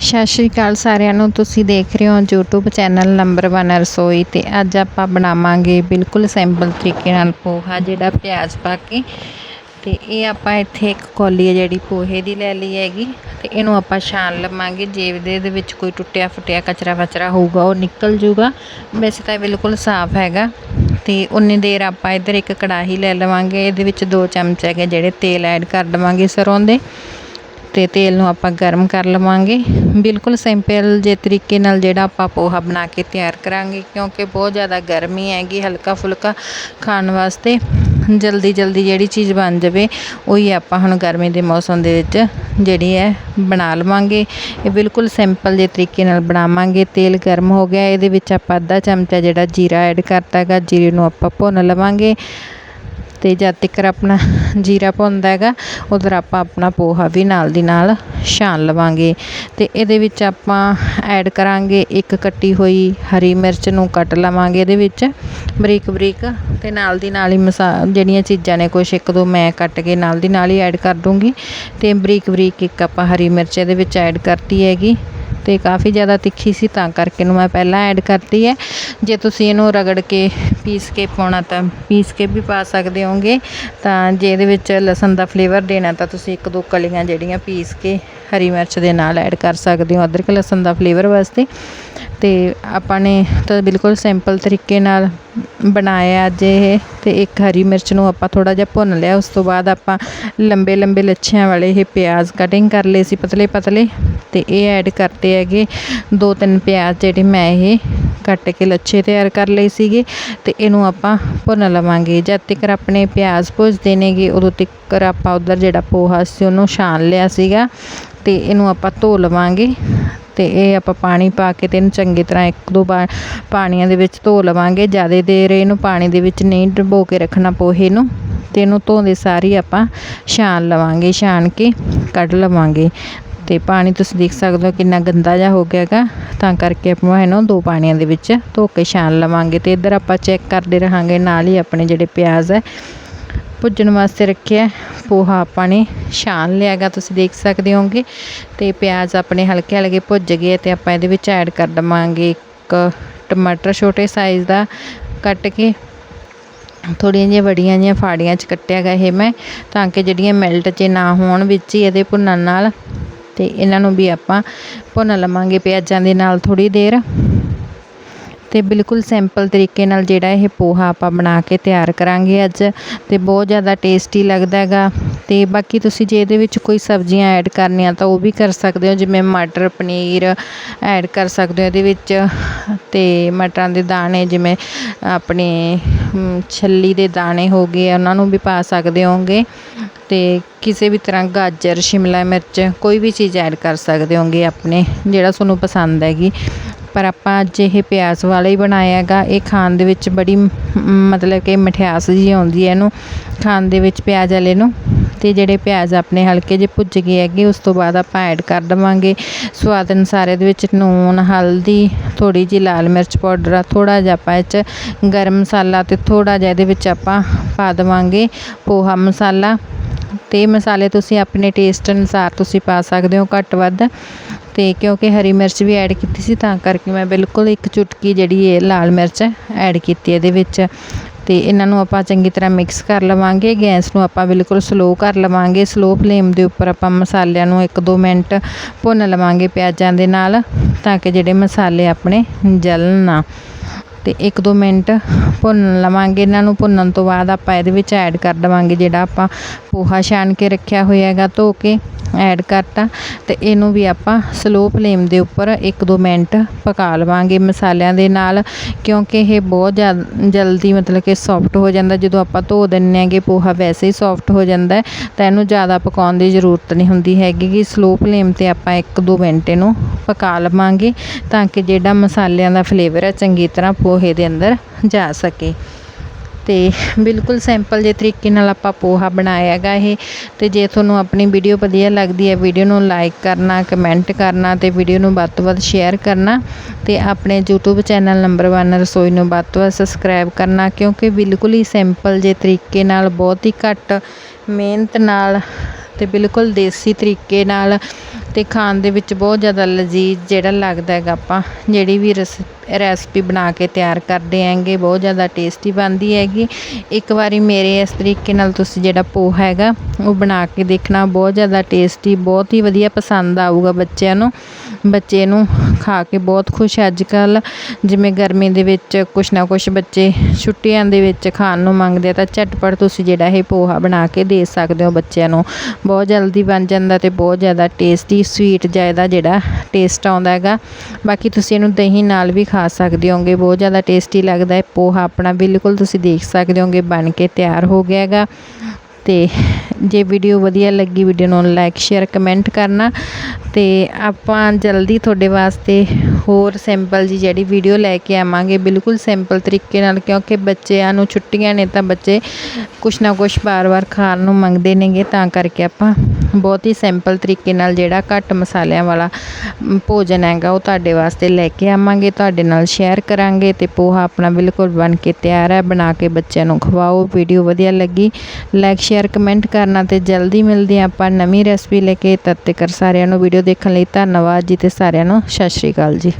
ਸਤਿ ਸ਼੍ਰੀ ਅਕਾਲ ਸਾਰਿਆਂ ਨੂੰ। ਤੁਸੀਂ ਦੇਖ ਰਹੇ ਹੋ YouTube ਚੈਨਲ ਨੰਬਰ 1 ਰਸੋਈ ਤੇ ਅੱਜ ਆਪਾਂ ਬਣਾਵਾਂਗੇ ਬਿਲਕੁਲ ਸਿੰਪਲ ਤਰੀਕੇ ਨਾਲ ਪੋਹਾ, ਜਿਹੜਾ ਪਿਆਜ਼ ਪਾ ਕੇ। ਤੇ ਇਹ ਆਪਾਂ ਇੱਥੇ ਇੱਕ ਕੌਲੀ ਹੈ ਜਿਹੜੀ ਪੋਹੇ ਦੀ ਲੈ ਲਈ ਹੈਗੀ। ਤੇ ਇਹਨੂੰ ਆਪਾਂ ਛਾਣ ਲਵਾਂਗੇ। ਜੇ ਇਹਦੇ ਦੇ ਵਿੱਚ ਕੋਈ ਟੁੱਟਿਆ ਫੁੱਟਿਆ ਕਚਰਾ ਵਚਰਾ ਹੋਊਗਾ, ਉਹ ਨਿਕਲ ਜੂਗਾ। ਵੈਸੇ ਤਾਂ ਬਿਲਕੁਲ ਸਾਫ਼ ਹੈਗਾ। ਤੇ ਉਨੀ ਦੇਰ ਆਪਾਂ ਇੱਧਰ ਇੱਕ ਕੜਾਹੀ ਲੈ ਲਵਾਂਗੇ। ਇਹਦੇ ਵਿੱਚ ਦੋ ਚਮਚ ਹੈਗੇ ਜਿਹੜੇ ਤੇਲ ਐਡ ਕਰ ਦੇਵਾਂਗੇ ਸਰੋਂ ਦੇ। ਅਤੇ ਤੇਲ ਨੂੰ ਆਪਾਂ ਗਰਮ ਕਰ ਲਵਾਂਗੇ। ਬਿਲਕੁਲ ਸਿੰਪਲ ਜੇ ਤਰੀਕੇ ਨਾਲ ਜਿਹੜਾ ਆਪਾਂ ਪੋਹਾ ਬਣਾ ਕੇ ਤਿਆਰ ਕਰਾਂਗੇ, ਕਿਉਂਕਿ ਬਹੁਤ ਜ਼ਿਆਦਾ ਗਰਮੀ ਹੈਗੀ ਹਲਕਾ ਫੁਲਕਾ ਖਾਣ ਵਾਸਤੇ। ਜਲਦੀ ਜਲਦੀ ਜਿਹੜੀ ਚੀਜ਼ ਬਣ ਜਾਵੇ, ਉਹੀ ਆਪਾਂ ਹੁਣ ਗਰਮੀ ਦੇ ਮੌਸਮ ਦੇ ਵਿੱਚ ਜਿਹੜੀ ਹੈ ਬਣਾ ਲਵਾਂਗੇ। ਇਹ ਬਿਲਕੁਲ ਸਿੰਪਲ ਜੇ ਤਰੀਕੇ ਨਾਲ ਬਣਾਵਾਂਗੇ। ਤੇਲ ਗਰਮ ਹੋ ਗਿਆ, ਇਹਦੇ ਵਿੱਚ ਆਪਾਂ ਅੱਧਾ ਚਮਚਾ ਜਿਹੜਾ ਜੀਰਾ ਐਡ ਕਰਤਾ ਹੈਗਾ ਜੀਰੇ ਨੂੰ ਆਪਾਂ ਭੁੰਨ ਲਵਾਂਗੇ। ਅਤੇ ਜਦ ਤੱਕ ਆਪਣਾ ਜੀਰਾ ਭੁੰਨਦਾ ਹੈਗਾ, ਉੱਧਰ ਆਪਾਂ ਆਪਣਾ ਪੋਹਾ ਵੀ ਨਾਲ ਦੀ ਨਾਲ ਛਾਣ ਲਵਾਂਗੇ। ਅਤੇ ਇਹਦੇ ਵਿੱਚ ਆਪਾਂ ਐਡ ਕਰਾਂਗੇ ਇੱਕ ਕੱਟੀ ਹੋਈ ਹਰੀ ਮਿਰਚ ਨੂੰ ਕੱਟ ਲਵਾਂਗੇ ਇਹਦੇ ਵਿੱਚ, ਬਰੀਕ ਬਰੀਕ ਅਤੇ ਨਾਲ ਦੀ ਨਾਲ ਹੀ ਮਸਾ, ਜਿਹੜੀਆਂ ਚੀਜ਼ਾਂ ਨੇ ਕੁਛ ਇੱਕ ਦੋ ਮੈਂ ਕੱਟ ਕੇ ਨਾਲ ਦੀ ਨਾਲ ਹੀ ਐਡ ਕਰ ਦੂੰਗੀ। ਅਤੇ ਬਰੀਕ ਬਰੀਕ ਇੱਕ ਆਪਾਂ ਹਰੀ ਮਿਰਚ ਇਹਦੇ ਵਿੱਚ ਐਡ ਕਰਤੀ ਹੈਗੀ। ਤੇ ਕਾਫੀ ਜ਼ਿਆਦਾ ਤਿੱਖੀ ਸੀ, ਤਾਂ ਕਰਕੇ ਨੂੰ ਮੈਂ ਪਹਿਲਾਂ ਐਡ ਕਰਤੀ ਹੈ। ਜੇ ਤੁਸੀਂ ਇਹਨੂੰ ਰਗੜ ਕੇ ਪੀਸ ਕੇ ਪਾਉਣਾ ਤਾਂ ਪੀਸ ਕੇ ਵੀ ਪਾ ਸਕਦੇ ਹੋਗੇ ਤਾਂ ਜੇ ਇਹਦੇ ਵਿੱਚ ਲਸਣ ਦਾ ਫਲੇਵਰ ਦੇਣਾ ਤਾਂ ਤੁਸੀਂ ਇੱਕ ਦੋ ਕਲੀਆਂ ਜਿਹੜੀਆਂ ਪੀਸ ਕੇ ਹਰੀ ਮਿਰਚ ਦੇ ਨਾਲ ਐਡ ਕਰ ਸਕਦੇ ਹੋ, ਅਦਰਕ ਲਸਣ ਦਾ ਫਲੇਵਰ ਵਾਸਤੇ। ਅਤੇ ਆਪਾਂ ਨੇ ਤਾਂ ਬਿਲਕੁਲ ਸਿੰਪਲ ਤਰੀਕੇ ਨਾਲ ਬਣਾਇਆ ਅੱਜ ਇਹ ਅਤੇ ਇੱਕ ਹਰੀ ਮਿਰਚ ਨੂੰ ਆਪਾਂ ਥੋੜ੍ਹਾ ਜਿਹਾ ਭੁੰਨ ਲਿਆ। ਉਸ ਤੋਂ ਬਾਅਦ ਆਪਾਂ ਲੰਬੇ ਲੰਬੇ ਲੱਛਿਆਂ ਵਾਲੇ ਇਹ ਪਿਆਜ਼ ਕਟਿੰਗ ਕਰ ਲਏ ਸੀ ਪਤਲੇ ਪਤਲੇ ਅਤੇ ਇਹ ਐਡ ਕਰਤੇ ਹੈਗੇ ਦੋ, ਤਿੰਨ ਪਿਆਜ਼ ਜਿਹੜੇ ਮੈਂ ਇਹ ਕੱਟ ਕੇ ਲੱਛੇ ਤਿਆਰ ਕਰ ਲਏ ਸੀਗੇ ਅਤੇ ਇਹਨੂੰ ਆਪਾਂ ਭੁੰਨ ਲਵਾਂਗੇ। ਜਦ ਤੱਕ ਆਪਣੇ ਪਿਆਜ਼ ਭੁੱਜਦੇ ਨੇਗੇ, ਉਦੋਂ ਤੱਕ ਆਪਾਂ ਉਧਰ ਜਿਹੜਾ ਪੋਹਾ ਸੀ ਉਹਨੂੰ ਛਾਣ ਲਿਆ ਸੀਗਾ ਅਤੇ ਇਹਨੂੰ ਆਪਾਂ ਧੋ ਲਵਾਂਗੇ ਤੇ ਇਹ ਆਪਾਂ ਪਾਣੀ ਪਾ ਕੇ ਤੇ ਇਹਨੂੰ ਚੰਗੀ ਤਰ੍ਹਾਂ ਇੱਕ ਦੋ ਵਾਰ ਪਾਣੀਆਂ ਦੇ ਵਿੱਚ ਧੋ ਲਵਾਂਗੇ। ਜ਼ਿਆਦਾ ਦੇਰ ਇਹਨੂੰ ਪਾਣੀ ਦੇ ਵਿੱਚ ਨਹੀਂ ਡੁਬੋ ਕੇ ਰੱਖਣਾ ਪੋਹੇ ਨੂੰ ਤੇ ਇਹਨੂੰ ਧੋਂਦੇ ਸਾਰੀ ਆਪਾਂ ਛਾਣ ਲਵਾਂਗੇ, ਛਾਣ ਕੇ ਕੱਢ ਲਵਾਂਗੇ। ਤੇ ਪਾਣੀ ਤੁਸੀਂ ਦੇਖ ਸਕਦੇ ਹੋ ਕਿੰਨਾ ਗੰਦਾ ਜਿਹਾ ਹੋ ਗਿਆ ਹੈਗਾ। ਤਾਂ ਕਰਕੇ ਆਪਾਂ ਇਹਨੂੰ ਦੋ ਪਾਣੀਆਂ ਦੇ ਵਿੱਚ ਧੋ ਕੇ ਛਾਣ ਲਵਾਂਗੇ ਤੇ ਇੱਧਰ ਆਪਾਂ ਚੈੱਕ ਕਰਦੇ ਰਹਾਂਗੇ ਨਾਲ ਹੀ ਆਪਣੇ ਜਿਹੜੇ ਪਿਆਜ਼ ਹੈ। ਭੁੱਜਣ ਵਾਸਤੇ ਰੱਖਿਆ ਪੋਹਾ ਆਪਾਂ ਨੇ ਛਾਣ ਲਿਆ ਹੈਗਾ, ਤੁਸੀਂ ਦੇਖ ਸਕਦੇ ਹੋਗੇ ਤੇ ਪਿਆਜ਼ ਆਪਣੇ ਹਲਕੇ ਹਲਕੇ ਭੁੱਜ ਗਏ ਤੇ ਆਪਾਂ ਇਹਦੇ ਵਿੱਚ ਐਡ ਕਰ ਦਵਾਂਗੇ ਇੱਕ ਟਮਾਟਰ ਛੋਟੇ ਸਾਈਜ਼ ਦਾ ਕੱਟ ਕੇ। ਥੋੜ੍ਹੀਆਂ ਜਿਹੀਆਂ ਵੱਡੀਆਂ ਜਿਹੀਆਂ ਫਾੜੀਆਂ 'ਚ ਕੱਟਿਆ ਗਿਆ ਇਹ ਮੈਂ, ਤਾਂ ਕਿ ਜਿਹੜੀਆਂ ਮੈਲਟ 'ਚ ਨਾ ਹੋਣ ਵਿੱਚ ਹੀ ਇਹਦੇ ਭੁੰਨਣ ਨਾਲ। ਤੇ ਇਹਨਾਂ ਨੂੰ ਵੀ ਆਪਾਂ ਭੁੰਨ ਲਵਾਂਗੇ ਪਿਆਜ਼ਾਂ ਦੇ ਨਾਲ ਥੋੜੀ ਦੇਰ। ਤੇ ਬਿਲਕੁਲ ਸਿੰਪਲ ਤਰੀਕੇ ਨਾਲ ਜਿਹੜਾ ਇਹ ਪੋਹਾ ਆਪਾਂ ਬਣਾ ਕੇ ਤਿਆਰ ਕਰਾਂਗੇ ਅੱਜ ਤੇ ਬਹੁਤ ਜ਼ਿਆਦਾ ਟੇਸਟੀ ਲੱਗਦਾ ਹੈਗਾ। ਤੇ ਬਾਕੀ ਤੁਸੀਂ ਜੇ ਇਹਦੇ ਵਿੱਚ ਕੋਈ ਸਬਜ਼ੀਆਂ ਐਡ ਕਰਨੀਆਂ ਤਾਂ ਉਹ ਵੀ ਕਰ ਸਕਦੇ ਹੋ, ਜਿਵੇਂ ਮਟਰ, ਪਨੀਰ ਐਡ ਕਰ ਸਕਦੇ ਹੋ ਇਹਦੇ ਵਿੱਚ। ਤੇ ਮਟਰਾਂ ਦੇ ਦਾਣੇ ਜਿਵੇਂ ਆਪਣੇ ਛੱਲੀ ਦੇ ਦਾਣੇ ਹੋ ਗਏ, ਉਹਨਾਂ ਨੂੰ ਵੀ ਪਾ ਸਕਦੇ ਹੋਗੇ ਤੇ ਕਿਸੇ ਵੀ ਤਰ੍ਹਾਂ ਗਾਜਰ, ਸ਼ਿਮਲਾ ਮਿਰਚ, ਕੋਈ ਵੀ ਚੀਜ਼ ਐਡ ਕਰ ਸਕਦੇ ਹੋਗੇ ਆਪਣੇ, ਜਿਹੜਾ ਤੁਹਾਨੂੰ ਪਸੰਦ ਹੈਗੀ। ਪਰ ਆਪਾਂ ਅੱਜ ਇਹ ਪਿਆਜ਼ ਵਾਲਾ ਹੀ ਬਣਾਇਆ ਹੈਗਾ। ਇਹ ਖਾਣ ਦੇ ਵਿੱਚ ਬੜੀ ਮਤਲਬ ਕਿ ਮਠਿਆਸ ਜੀ ਆਉਂਦੀ ਹੈ ਇਹਨੂੰ, ਖਾਣ ਦੇ ਵਿੱਚ ਪਿਆਜ਼ ਵਾਲੇ ਨੂੰ। ਤੇ ਜਿਹੜੇ ਪਿਆਜ਼ ਆਪਣੇ ਹਲਕੇ ਜਿਹੇ ਭੁੱਜ ਗਏ ਹੈਗੇ, ਉਸ ਤੋਂ ਬਾਅਦ ਆਪਾਂ ਐਡ ਕਰ ਦਵਾਂਗੇ। ਸਵਾਦ ਅਨੁਸਾਰ ਇਹਦੇ ਵਿੱਚ ਨੂਨ, ਹਲਦੀ ਥੋੜੀ ਜਿਹੀ ਲਾਲ ਮਿਰਚ ਪਾਊਡਰ ਆ ਥੋੜਾ ਜਿਹਾ ਆਪਾਂ ਇਹ 'ਚ ਗਰਮ ਮਸਾਲਾ ਤੇ ਥੋੜਾ ਜਿਹਾ ਇਹਦੇ ਵਿੱਚ ਆਪਾਂ ਪਾ ਦਵਾਂਗੇ। ਪੋਹਾ ਮਸਾਲਾ। ਤੇ ਮਸਾਲੇ ਤੁਸੀਂ ਆਪਣੇ ਟੇਸਟ ਅਨੁਸਾਰ ਤੁਸੀਂ ਪਾ ਸਕਦੇ ਹੋ, ਘੱਟ ਵੱਧ। ਤੇ ਕਿਉਂਕਿ ਹਰੀ ਮਿਰਚ ਵੀ ਐਡ ਕੀਤੀ ਸੀ, ਤਾਂ ਕਰਕੇ ਮੈਂ ਬਿਲਕੁਲ ਇੱਕ ਚੁਟਕੀ ਜਿਹੜੀ ਇਹ ਲਾਲ ਮਿਰਚ ਐਡ ਕੀਤੀ ਇਹਦੇ ਵਿੱਚ। ਤੇ ਇਹਨਾਂ ਨੂੰ ਆਪਾਂ ਚੰਗੀ ਤਰ੍ਹਾਂ ਮਿਕਸ ਕਰ ਲਵਾਂਗੇ, ਗੈਸ ਨੂੰ ਆਪਾਂ ਬਿਲਕੁਲ ਸਲੋ ਕਰ ਲਵਾਂਗੇ। ਸਲੋ ਫਲੇਮ ਦੇ ਉੱਪਰ ਆਪਾਂ ਮਸਾਲਿਆਂ ਨੂੰ 1-2 ਮਿੰਟ ਭੁੰਨ ਲਵਾਂਗੇ ਪਿਆਜ਼ਾਂ ਦੇ ਨਾਲ, ਤਾਂ ਕਿ ਜਿਹੜੇ ਮਸਾਲੇ ਆਪਣੇ ਜਲਣ ਨਾ। ਤੇ 1-2 ਮਿੰਟ ਭੁੰਨ ਲਵਾਂਗੇ। ਇਹਨਾਂ ਨੂੰ ਭੁੰਨਣ ਤੋਂ ਬਾਅਦ ਆਪਾਂ ਇਹਦੇ ਵਿੱਚ ਐਡ ਕਰ ਦਵਾਂਗੇ ਜਿਹੜਾ ਆਪਾਂ ਪੋਹਾ ਛਾਣ ਕੇ ਰੱਖਿਆ ਹੋਇਆ ਹੈਗਾ ਧੋ ਕੇ। ਐਡ ਕਰਤਾ ਤੇ ਇਹਨੂੰ ਵੀ ਆਪਾਂ ਸਲੋ ਫਲੇਮ ਦੇ ਉੱਪਰ 1-2 ਮਿੰਟ ਪਕਾ ਲਵਾਂਗੇ ਮਸਾਲਿਆਂ ਦੇ ਨਾਲ, ਕਿਉਂਕਿ ਇਹ ਬਹੁਤ ਜਲਦੀ ਮਤਲਬ ਕਿ ਸੌਫਟ ਹੋ ਜਾਂਦਾ। ਜਦੋਂ ਆਪਾਂ ਧੋ ਦਿੰਨੇ ਆਂਗੇ ਪੋਹਾ ਵੈਸੇ ਹੀ ਸੌਫਟ ਹੋ ਜਾਂਦਾ ਤਾਂ ਇਹਨੂੰ ਜ਼ਿਆਦਾ ਪਕਾਉਣ ਦੀ ਜ਼ਰੂਰਤ ਨਹੀਂ ਹੁੰਦੀ ਹੈਗੀ ਕਿ ਸਲੋ ਫਲੇਮ ਤੇ ਆਪਾਂ 1-2 ਮਿੰਟ ਇਹਨੂੰ ਪਕਾ ਲਵਾਂਗੇ, ਤਾਂ ਕਿ ਜਿਹੜਾ ਮਸਾਲਿਆਂ ਦਾ ਫਲੇਵਰ ਹੈ, ਚੰਗੀ ਤਰ੍ਹਾਂ ਪੋਹੇ ਦੇ ਅੰਦਰ ਜਾ ਸਕੇ। ਤੇ ਬਿਲਕੁਲ ਸਿੰਪਲ ਜੇ ਤਰੀਕੇ ਨਾਲ ਆਪਾਂ ਪੋਹਾ ਬਣਾਇਆ ਹੈਗਾ ਇਹ। ਤੇ ਜੇ ਤੁਹਾਨੂੰ ਆਪਣੀ ਵੀਡੀਓ ਵਧੀਆ ਲੱਗਦੀ ਹੈ, ਵੀਡੀਓ ਨੂੰ ਲਾਈਕ ਕਰਨਾ ਕਮੈਂਟ ਕਰਨਾ ਤੇ ਵੀਡੀਓ ਨੂੰ ਵੱਧ ਤੋਂ ਵੱਧ ਸ਼ੇਅਰ ਕਰਨਾ ਤੇ ਆਪਣੇ YouTube ਚੈਨਲ ਨੰਬਰ 1 ਰਸੋਈ ਨੂੰ ਵੱਧ ਤੋਂ ਵੱਧ ਸਬਸਕ੍ਰਾਈਬ ਕਰਨਾ ਕਿਉਂਕਿ ਬਿਲਕੁਲ ਹੀ ਸਿੰਪਲ ਜੇ ਤਰੀਕੇ ਨਾਲ, ਬਹੁਤ ਹੀ ਘੱਟ ਮਿਹਨਤ ਨਾਲ ਤੇ ਬਿਲਕੁਲ ਦੇਸੀ ਤਰੀਕੇ ਨਾਲ ਤੇ ਖਾਣ ਦੇ ਵਿੱਚ ਬਹੁਤ ਜ਼ਿਆਦਾ ਲਜ਼ੀਜ਼ ਜਿਹੜਾ ਲੱਗਦਾ ਹੈਗਾ ਆਪਾਂ, ਜਿਹੜੀ ਵੀ ਰਸ ਰੈਸਪੀ ਬਣਾ ਕੇ ਤਿਆਰ ਕਰਦੇ ਹੈਗੇ ਬਹੁਤ ਜ਼ਿਆਦਾ ਟੇਸਟੀ ਬਣਦੀ ਹੈਗੀ। ਇੱਕ ਵਾਰੀ ਮੇਰੇ ਇਸ ਤਰੀਕੇ ਨਾਲ ਤੁਸੀਂ ਜਿਹੜਾ ਪੋਹਾ ਹੈਗਾ, ਉਹ ਬਣਾ ਕੇ ਦੇਖਣਾ, ਬਹੁਤ ਜ਼ਿਆਦਾ ਟੇਸਟੀ, ਬਹੁਤ ਹੀ ਵਧੀਆ ਪਸੰਦ ਆਊਗਾ ਬੱਚਿਆਂ ਨੂੰ। ਬੱਚੇ ਨੂੰ ਖਾ ਕੇ ਬਹੁਤ ਖੁਸ਼ ਅੱਜ ਕੱਲ੍ਹ ਜਿਵੇਂ ਗਰਮੀ ਦੇ ਵਿੱਚ ਕੁਛ ਨਾ ਕੁਛ ਬੱਚੇ ਛੁੱਟੀਆਂ ਦੇ ਵਿੱਚ ਖਾਣ ਨੂੰ ਮੰਗਦੇ ਆ, ਤਾਂ ਝਟਪਟ ਤੁਸੀਂ ਜਿਹੜਾ ਇਹ ਪੋਹਾ ਬਣਾ ਕੇ ਦੇ ਸਕਦੇ ਹੋ ਬੱਚਿਆਂ ਨੂੰ। ਬਹੁਤ ਜਲਦੀ ਬਣ ਜਾਂਦਾ ਤੇ ਬਹੁਤ ਜ਼ਿਆਦਾ ਟੇਸਟੀ ਸਵੀਟ ਜਿਹਾ ਇਹਦਾ ਜਿਹੜਾ ਟੇਸਟ ਆਉਂਦਾ ਹੈਗਾ। ਬਾਕੀ ਤੁਸੀਂ ਇਹਨੂੰ ਦਹੀਂ ਨਾਲ ਵੀ ਖਾ ਖਾ ਸਕਦੇ ਹੋਗੇ ਬਹੁਤ ਜ਼ਿਆਦਾ ਟੇਸਟੀ ਲੱਗਦਾ ਹੈ। ਪੋਹਾ ਆਪਣਾ ਬਿਲਕੁਲ ਤੁਸੀਂ ਦੇਖ ਸਕਦੇ ਹੋਗੇ ਬਣ ਕੇ ਤਿਆਰ ਹੋ ਗਿਆ ਹੈਗਾ। ਤੇ ਜੇ ਵੀਡੀਓ ਵਧੀਆ ਲੱਗੀ ਵੀਡੀਓ ਨੂੰ ਲਾਈਕ ਸ਼ੇਅਰ ਕਮੈਂਟ ਕਰਨਾ। ਤੇ ਆਪਾਂ ਜਲਦੀ ਤੁਹਾਡੇ ਵਾਸਤੇ ਹੋਰ ਸਿੰਪਲ ਜੀ ਜਿਹੜੀ ਵੀਡੀਓ ਲੈ ਕੇ ਆਵਾਂਗੇ, ਬਿਲਕੁਲ ਸਿੰਪਲ ਤਰੀਕੇ ਨਾਲ, ਕਿਉਂਕਿ ਬੱਚਿਆਂ ਨੂੰ ਛੁੱਟੀਆਂ ਨੇ ਤਾਂ ਬੱਚੇ ਕੁਛ ਨਾ ਕੁਛ ਵਾਰ-ਵਾਰ ਖਾਣ ਨੂੰ ਮੰਗਦੇ ਨੇਗੇ, ਤਾਂ ਕਰਕੇ ਆਪਾਂ ਬਹੁਤ ਹੀ ਸਿੰਪਲ ਤਰੀਕੇ ਨਾਲ ਜਿਹੜਾ ਘੱਟ ਮਸਾਲਿਆਂ ਵਾਲਾ ਭੋਜਨ ਹੈਗਾ ਉਹ ਤੁਹਾਡੇ ਵਾਸਤੇ ਲੈ ਕੇ ਆਵਾਂਗੇ, ਤੁਹਾਡੇ ਨਾਲ ਸ਼ੇਅਰ ਕਰਾਂਗੇ ਤੇ ਪੋਹਾ ਆਪਣਾ ਬਿਲਕੁਲ ਬਣ ਕੇ ਤਿਆਰ ਹੈ, ਬਣਾ ਕੇ ਬੱਚਿਆਂ ਨੂੰ ਖਵਾਓ ਵੀਡੀਓ ਵਧੀਆ ਲੱਗੀ ਲਾਈਕ ਸ਼ੇਅਰ ਕਮੈਂਟ ਕਰਨਾ ਤੇ ਜਲਦੀ ਮਿਲਦੇ ਹਾਂ ਆਪਾਂ ਨਵੀਂ ਰੈਸਪੀ ਲੈ ਕੇ, ਤਦ ਤੱਕ ਸਾਰਿਆਂ ਨੂੰ ਵੀਡੀਓ ਦੇਖਣ ਲਈ ਧੰਨਵਾਦ ਜੀ ਤੇ ਸਾਰਿਆਂ ਨੂੰ ਸਤਿ ਸ਼੍ਰੀ ਅਕਾਲ ਜੀ।